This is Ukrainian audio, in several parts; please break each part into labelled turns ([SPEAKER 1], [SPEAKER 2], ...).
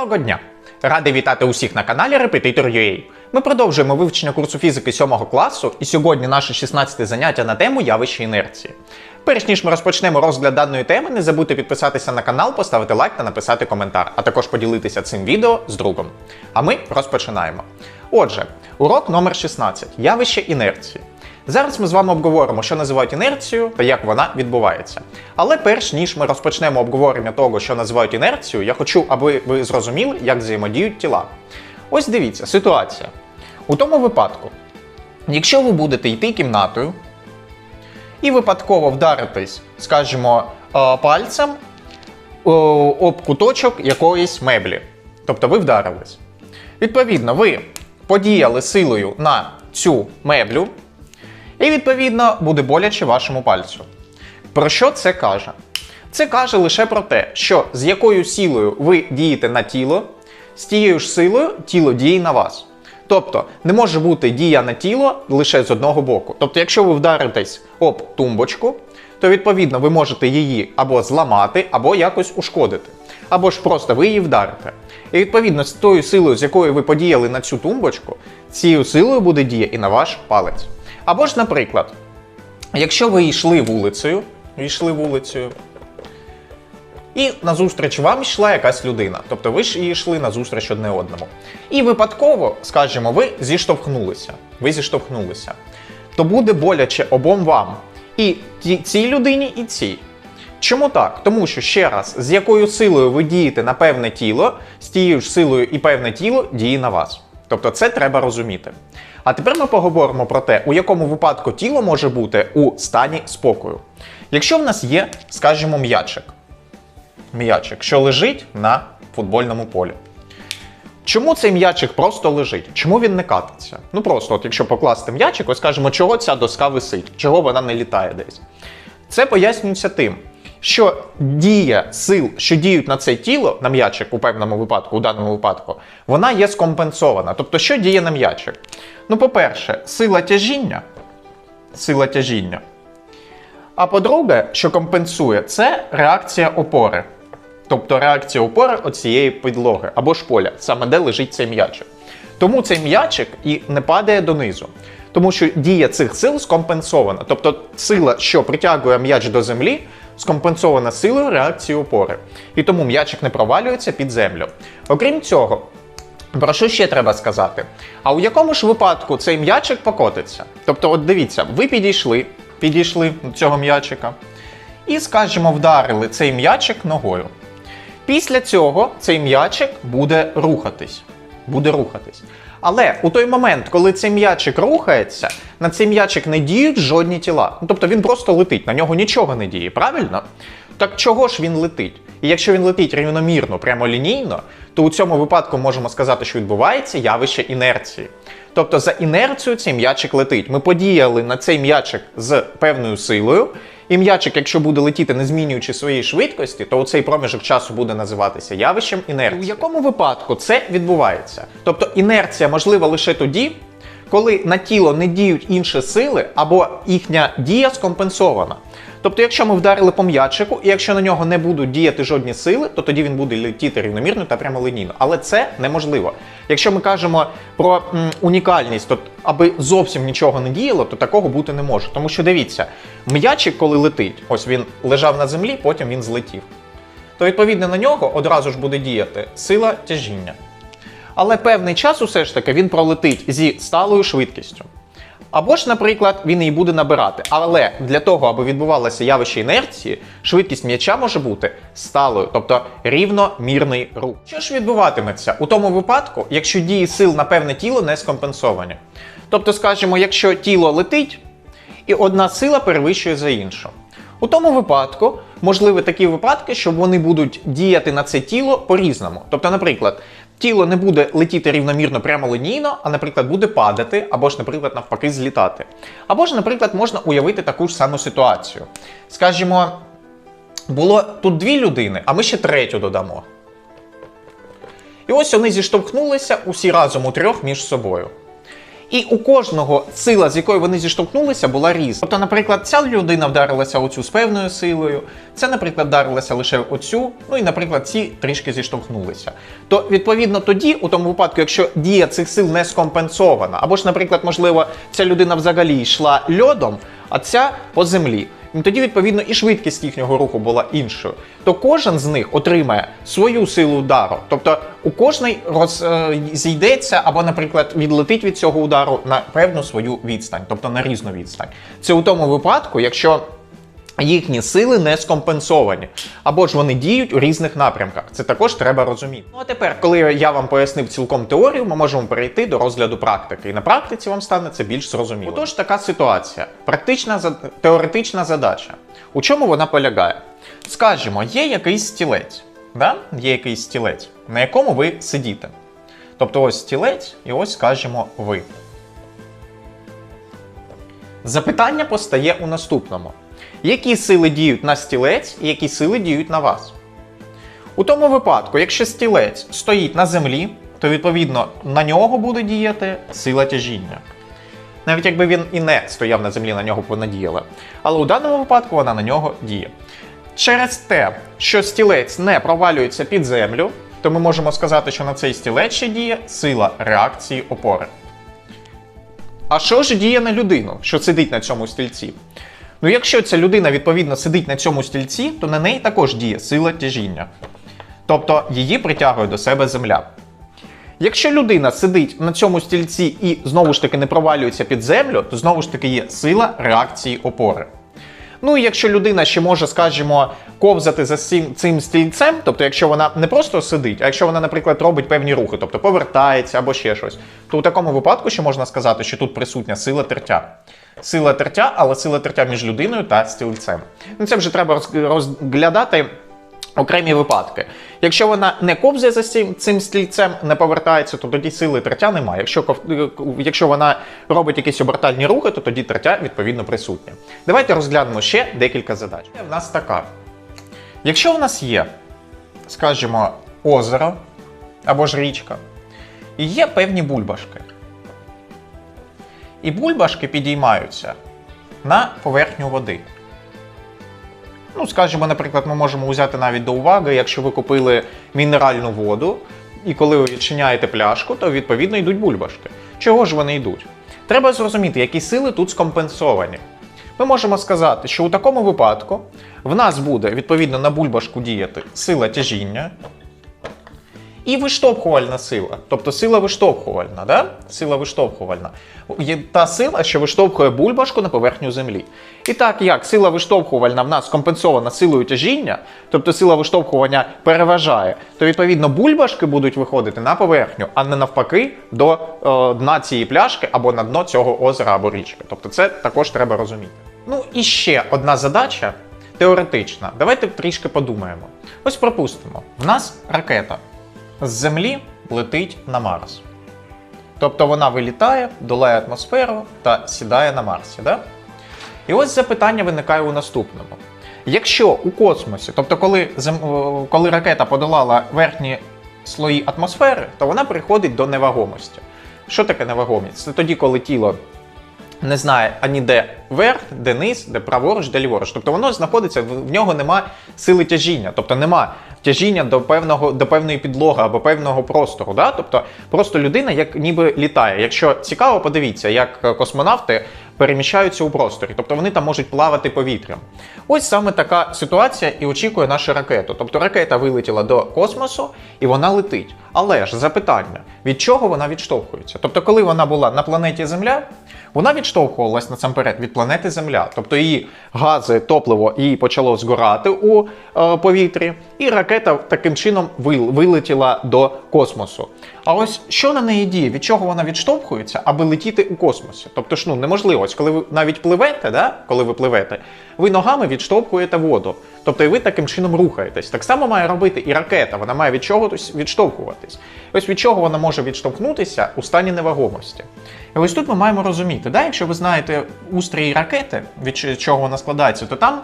[SPEAKER 1] Доброго дня! Радий вітати усіх на каналі Repetitor.ua. Ми продовжуємо вивчення курсу фізики 7 класу, і сьогодні наше 16 заняття на тему явище інерції. Перш ніж ми розпочнемо розгляд даної теми, не забудьте підписатися на канал, поставити лайк та написати коментар, а також поділитися цим відео з другом. А ми розпочинаємо. Отже, урок номер 16 явище інерції. Зараз ми з вами обговоримо, що називають інерцією та як вона відбувається. Але перш ніж ми розпочнемо обговорення того, що називають інерцією, я хочу, аби ви зрозуміли, як взаємодіють тіла. Ось дивіться, ситуація. У тому випадку, якщо ви будете йти кімнатою і випадково вдаритись, скажімо, е, пальцем об куточок якоїсь меблі, тобто ви вдарились. Відповідно, ви подіяли силою на цю меблю, і відповідно буде боляче вашому пальцю. Про що це каже? Це каже лише про те, що з якою силою ви дієте на тіло, з тією ж силою тіло діє на вас. Тобто не може бути дія на тіло лише з одного боку. Тобто, якщо ви вдаритесь об тумбочку, то відповідно ви можете її або зламати, або якось ушкодити, або ж просто ви її вдарите. І відповідно з тою силою, з якою ви подіяли на цю тумбочку, цією силою буде дія і на ваш палець. Або ж, наприклад, якщо ви йшли вулицею, йшли вулицею, і назустріч вам йшла якась людина. Тобто ви ж і йшли назустріч одне одному. І випадково, скажімо, ви зіштовхнулися. Ви зіштовхнулися. То буде боляче обом вам. І цій людині, і цій. Чому так? Тому що ще раз, з якою силою ви дієте на певне тіло, з тією ж силою і певне тіло діє на вас. Тобто це треба розуміти. А тепер ми поговоримо про те, у якому випадку тіло може бути у стані спокою. Якщо в нас є, скажімо, м'ячик, м'ячик, що лежить на футбольному полі. Чому цей м'ячик просто лежить? Чому він не катиться? Ну просто, от якщо покласти м'ячик, ось скажемо, чого ця доска висить, чого вона не літає десь. Це пояснюється тим, що дія сил, що діють на це тіло, на м'ячик у певному випадку, у даному випадку, вона є скомпенсована. Тобто, що діє на м'ячик? Ну, по-перше, сила тяжіння. Сила тяжіння. А по-друге, що компенсує, це реакція опори. Тобто реакція опори оцієї підлоги або ж поля, саме де лежить цей м'ячик. Тому цей м'ячик і не падає донизу. Тому що дія цих сил скомпенсована. Тобто сила, що притягує м'яч до землі, скомпенсована силою реакції опори. І тому м'ячик не провалюється під землю. Окрім цього, про що ще треба сказати? А у якому ж випадку цей м'ячик покотиться? Тобто, от дивіться, ви підійшли, підійшли до цього м'ячика і, скажімо, вдарили цей м'ячик ногою. Після цього цей м'ячик буде рухатись. Буде рухатись. Але у той момент, коли цей м'ячик рухається, на цей м'ячик не діють жодні тіла. Ну, тобто він просто летить, на нього нічого не діє, правильно? Так чого ж він летить? І якщо він летить рівномірно, прямо лінійно, то у цьому випадку можемо сказати, що відбувається явище інерції. Тобто за інерцією цей м'ячик летить. Ми подіяли на цей м'ячик з певною силою, і м'ячик, якщо буде летіти, не змінюючи своєї швидкості, то цей проміжок часу буде називатися явищем інерції. У якому випадку це відбувається? Тобто інерція можлива лише тоді, коли на тіло не діють інші сили або їхня дія скомпенсована. Тобто, якщо ми вдарили по м'ячику, і якщо на нього не будуть діяти жодні сили, то тоді він буде летіти рівномірно та прямолінійно. Але це неможливо. Якщо ми кажемо про м, унікальність, то аби зовсім нічого не діяло, то такого бути не може. Тому що дивіться, м'ячик, коли летить, ось він лежав на землі, потім він злетів. То відповідно на нього одразу ж буде діяти сила тяжіння. Але певний час усе ж таки він пролетить зі сталою швидкістю. Або ж, наприклад, він її буде набирати. Але для того, аби відбувалося явище інерції, швидкість м'яча може бути сталою, тобто рівномірний рух. Що ж відбуватиметься у тому випадку, якщо дії сил на певне тіло не скомпенсовані? Тобто, скажімо, якщо тіло летить, і одна сила перевищує за іншу. У тому випадку можливі такі випадки, що вони будуть діяти на це тіло по-різному. Тобто, наприклад, тіло не буде летіти рівномірно прямолінійно, а, наприклад, буде падати, або ж, наприклад, навпаки, злітати. Або ж, наприклад, можна уявити таку ж саму ситуацію. Скажімо, було тут дві людини, а ми ще третю додамо. І ось вони зіштовхнулися усі разом у трьох між собою. І у кожного сила, з якою вони зіштовхнулися, була різна. Тобто, наприклад, ця людина вдарилася оцю з певною силою, це, наприклад, вдарилася лише оцю, ну і, наприклад, ці трішки зіштовхнулися. То відповідно тоді, у тому випадку, якщо дія цих сил не скомпенсована, або ж, наприклад, можливо, ця людина взагалі йшла льодом, а ця по землі. І тоді, відповідно, і швидкість їхнього руху була іншою. То кожен з них отримає свою силу удару. Тобто у кожний роз, е, зійдеться або, наприклад, відлетить від цього удару на певну свою відстань, тобто на різну відстань. Це у тому випадку, якщо їхні сили не скомпенсовані, або ж вони діють у різних напрямках. Це також треба розуміти. Ну а тепер, коли я вам пояснив цілком теорію, ми можемо перейти до розгляду практики. І на практиці вам стане це більш зрозуміло. Отож, така ситуація. Практична теоретична задача. У чому вона полягає? Скажімо, є якийсь стілець, да? є якийсь стілець, на якому ви сидіте. Тобто ось стілець, і ось, скажімо, ви. Запитання постає у наступному: які сили діють на стілець і які сили діють на вас? У тому випадку, якщо стілець стоїть на землі, то відповідно на нього буде діяти сила тяжіння. Навіть якби він і не стояв на землі, на нього б вона діяла. Але у даному випадку вона на нього діє. Через те, що стілець не провалюється під землю, то ми можемо сказати, що на цей стілець ще діє сила реакції опори. А що ж діє на людину, що сидить на цьому стільці? Ну, якщо ця людина відповідно сидить на цьому стільці, то на неї також діє сила тяжіння. Тобто її притягує до себе земля. Якщо людина сидить на цьому стільці і знову ж таки не провалюється під землю, то знову ж таки є сила реакції опори. Ну і якщо людина ще може, скажімо, ковзати за цим, цим стільцем, тобто якщо вона не просто сидить, а якщо вона, наприклад, робить певні рухи, тобто повертається або ще щось, то у такому випадку ще можна сказати, що тут присутня сила тертя. Сила тертя, але сила тертя між людиною та стільцем. Ну це вже треба роз- розглядати. Окремі випадки. Якщо вона не ковзає за цим, цим стільцем, не повертається, то тоді сили тертя немає. Якщо, е, якщо вона робить якісь обертальні рухи, то тоді тертя відповідно присутня. Давайте розглянемо ще декілька задач. В нас така. Якщо у нас є, скажімо, озеро або ж річка, і є певні бульбашки. І бульбашки підіймаються на поверхню води. Ну, скажімо, наприклад, ми можемо взяти навіть до уваги, якщо ви купили мінеральну воду, і коли ви відчиняєте пляшку, то відповідно йдуть бульбашки. Чого ж вони йдуть? Треба зрозуміти, які сили тут скомпенсовані. Ми можемо сказати, що у такому випадку в нас буде відповідно на бульбашку діяти сила тяжіння і виштовхувальна сила. Тобто сила виштовхувальна, да? сила виштовхувальна. Є та сила, що виштовхує бульбашку на поверхню землі. І так як сила виштовхувальна в нас компенсована силою тяжіння, тобто сила виштовхування переважає, то відповідно бульбашки будуть виходити на поверхню, а не навпаки до е, дна цієї пляшки або на дно цього озера або річки. Тобто це також треба розуміти. Ну і ще одна задача теоретична. Давайте трішки подумаємо. Ось пропустимо: в нас ракета з Землі летить на Марс. Тобто вона вилітає, долає атмосферу та сідає на Марсі. Да? І ось запитання виникає у наступному. Якщо у космосі, тобто коли, зем... коли ракета подолала верхні слої атмосфери, то вона приходить до невагомості. Що таке невагомість? Це тоді, коли тіло не знає ані де верх, де низ, де праворуч, де ліворуч. Тобто воно знаходиться, в в нього нема сили тяжіння, тобто нема тяжіння до певного до певної підлоги або певного простору. Да? Тобто просто людина як ніби літає. Якщо цікаво, подивіться, як космонавти переміщаються у просторі, тобто вони там можуть плавати повітрям. Ось саме така ситуація і очікує нашу ракету. Тобто ракета вилетіла до космосу і вона летить. Але ж запитання: від чого вона відштовхується? Тобто, коли вона була на планеті Земля, вона відштовхувалась насамперед від планети Земля, тобто її гази, топливо її почало згорати у е, повітрі, і ракета таким чином вилетіла до космосу. А ось що на неї діє, від чого вона відштовхується, аби летіти у космосі? Тобто ж ну неможливо, ось коли ви навіть пливете, да? коли ви пливете, ви ногами відштовхуєте воду. Тобто і ви таким чином рухаєтесь. Так само має робити і ракета, вона має від чогось відштовхуватись. Ось від чого вона може відштовхнутися у стані невагомості. І ось тут ми маємо розуміти, да? якщо ви знаєте устрій ракети, від чого вона складається, то там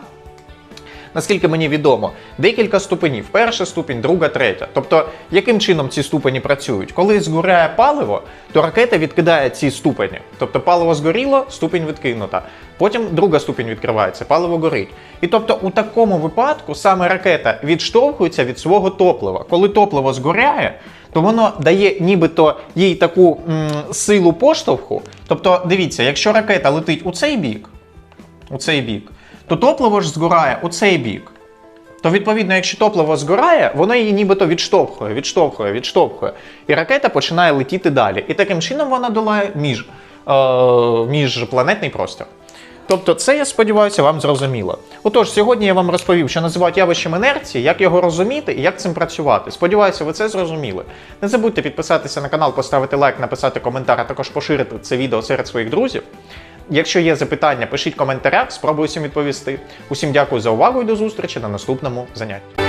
[SPEAKER 1] наскільки мені відомо, декілька ступенів: перша ступінь, друга, третя. Тобто, яким чином ці ступені працюють? Коли згоряє паливо, то ракета відкидає ці ступені. Тобто паливо згоріло, ступінь відкинута. Потім друга ступінь відкривається, паливо горить. І тобто, у такому випадку саме ракета відштовхується від свого топлива. Коли топливо згоряє, то воно дає нібито їй таку м, силу поштовху. Тобто, дивіться, якщо ракета летить у цей бік, у цей бік, то топливо ж згорає у цей бік. То відповідно, якщо топливо згорає, воно її нібито відштовхує, відштовхує, відштовхує. І ракета починає летіти далі. І таким чином вона долає між, е, міжпланетний простір. Тобто, це я сподіваюся, вам зрозуміло. Отож, сьогодні я вам розповів, що називають явищем інерції, як його розуміти і як цим працювати. Сподіваюся, ви це зрозуміли. Не забудьте підписатися на канал, поставити лайк, написати коментар, а також поширити це відео серед своїх друзів. Якщо є запитання, пишіть в коментарях, спробую всім відповісти. Усім дякую за увагу і до зустрічі на наступному занятті.